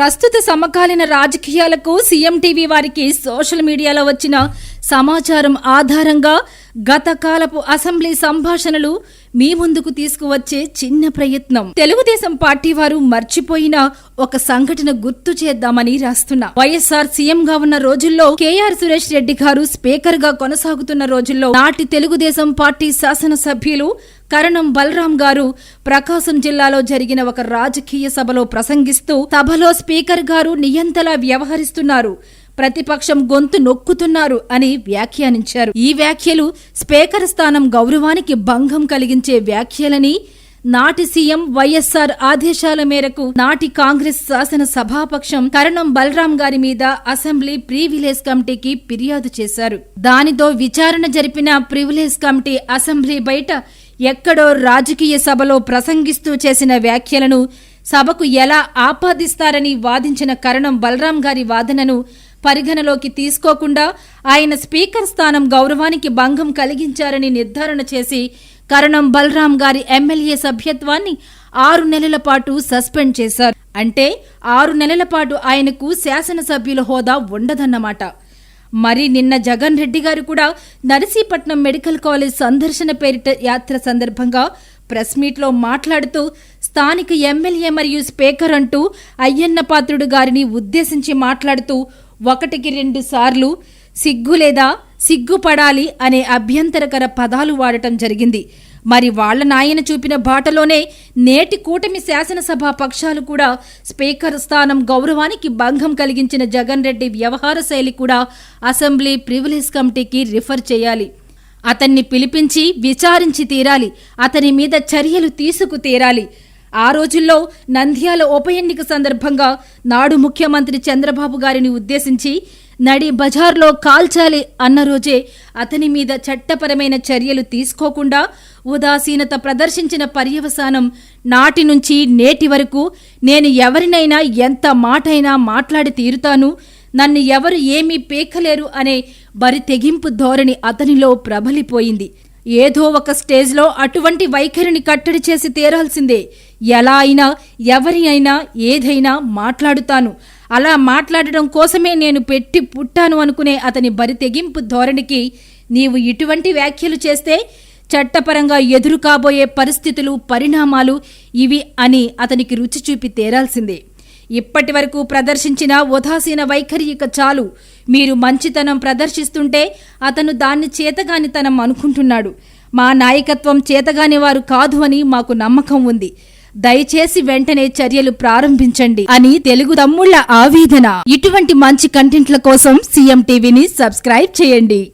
ప్రస్తుత సమకాలీన రాజకీయాలకు సీఎం టీవీ వారికి సోషల్ మీడియాలో వచ్చిన సమాచారం ఆధారంగా గత కాలపు అసెంబ్లీ సంభాషణలు మీ ముందుకు తీసుకువచ్చే చిన్న ప్రయత్నం. తెలుగుదేశం పార్టీ వారు మర్చిపోయిన ఒక సంఘటన గుర్తు చేద్దామని రాస్తున్నా. వైఎస్ఆర్ సీఎం గా ఉన్న రోజుల్లో కేఆర్ సురేష్ రెడ్డి గారు స్పీకర్గా కొనసాగుతున్న రోజుల్లో నాటి తెలుగుదేశం పార్టీ శాసనసభ్యులు కరణం బలరాం గారు ప్రకాశం జిల్లాలో జరిగిన ఒక రాజకీయ సభలో ప్రసంగిస్తూ సభలో స్పీకర్ గారు నియంతలా వ్యవహరిస్తున్నారు. ప్రతిపక్షం గొంతు నొక్కుతున్నారు అని వ్యాఖ్యానించారు. ఈ వ్యాఖ్యలు స్పీకర్ స్థానం గౌరవానికి భంగం కలిగించే వ్యాఖ్యలని నాటి సీఎం వైఎస్ఆర్ ఆదేశాల మేరకు నాటి కాంగ్రెస్ శాసన సభాపక్షం కరణం బలరాం గారి మీద అసెంబ్లీ ప్రివిలేజ్ కమిటీకి ఫిర్యాదు చేశారు. దానితో విచారణ జరిపిన ప్రివిలేజ్ కమిటీ అసెంబ్లీ బయట ఎక్కడో రాజకీయ సభలో ప్రసంగిస్తూ చేసిన వ్యాఖ్యలను సభకు ఎలా ఆపాదిస్తారని వాదించిన కరణం బలరాం గారి వాదనను పరిగణలోకి తీసుకోకుండా ఆయన స్పీకర్ స్థానం గౌరవానికి భంగం కలిగించారని నిర్ధారణ చేసి కరణం బలరాం గారి ఎమ్మెల్యే సభ్యత్వాన్ని ఆరు నెలల పాటు సస్పెండ్ చేశారు. అంటే ఆరు నెలల పాటు ఆయనకు శాసనసభ్యుల హోదా ఉండదన్నమాట. మరి నిన్న జగన్ రెడ్డి గారు కూడా నరసీపట్నం మెడికల్ కాలేజ్ సందర్శన పేరిట యాత్ర సందర్భంగా ప్రెస్ మీట్లో మాట్లాడుతూ స్థానిక ఎమ్మెల్యే మరియు స్పీకర్ అంటూ అయ్యన్న పాత్రుడు గారిని ఉద్దేశించి మాట్లాడుతూ ఒకటికి రెండు సార్లు సిగ్గు లేదా సిగ్గుపడాలి అనే అభ్యంతరకర పదాలు వాడటం జరిగింది. మరి వాళ్ళ నాయన చూపిన బాటలోనే నేటి కూటమి శాసనసభ పక్షాలు కూడా స్పీకర్ స్థానం గౌరవానికి భంగం కలిగించిన జగన్ రెడ్డి వ్యవహార శైలి కూడా అసెంబ్లీ ప్రివిలేజ్ కమిటీకి రిఫర్ చేయాలి. అతన్ని పిలిపించి విచారించి తీరాలి. అతని మీద చర్యలు తీసుకు తీరాలి. ఆ రోజుల్లో నంద్యాల ఉప ఎన్నిక సందర్భంగా నాడు ముఖ్యమంత్రి చంద్రబాబు గారిని ఉద్దేశించి నడి బజార్లో కాల్చాలి అన్న రోజే అతని మీద చట్టపరమైన చర్యలు తీసుకోకుండా ఉదాసీనత ప్రదర్శించిన పర్యవసానం నాటి నుంచి నేటి వరకు నేను ఎవరినైనా ఎంత మాటైనా మాట్లాడి తీరుతాను నన్ను ఎవరు ఏమీ పేకలేరు అనే బరి తెగింపు ధోరణి అతనిలో ప్రబలిపోయింది. ఏదో ఒక స్టేజ్లో అటువంటి వైఖరిని కట్టడి చేసి తీరాల్సిందే. ఎలా అయినా ఎవరి అయినా ఏదైనా మాట్లాడుతాను. అలా మాట్లాడడం కోసమే నేను పెట్టి పుట్టాను అనుకునే అతని బరి తెగింపు ధోరణికి నీవు ఇటువంటి వ్యాఖ్యలు చేస్తే చట్టపరంగా ఎదురు కాబోయే పరిస్థితులు పరిణామాలు ఇవి అని అతనికి రుచి చూపి తేరాల్సిందే. ఇప్పటి వరకు ప్రదర్శించిన ఉదాసీన వైఖరి ఇక చాలు. మీరు మంచితనం ప్రదర్శిస్తుంటే అతను దాన్ని చేతగానితనం అనుకుంటున్నాడు. మా నాయకత్వం చేతగాని వారు కాదు అని మాకు నమ్మకం ఉంది. దయచేసి వెంటనే చర్యలు ప్రారంభించండి అని తెలుగు తమ్ముళ్ళ ఆవేదన. ఇటువంటి మంచి కంటెంట్ల కోసం సీఎం టీవీని సబ్స్క్రైబ్ చేయండి.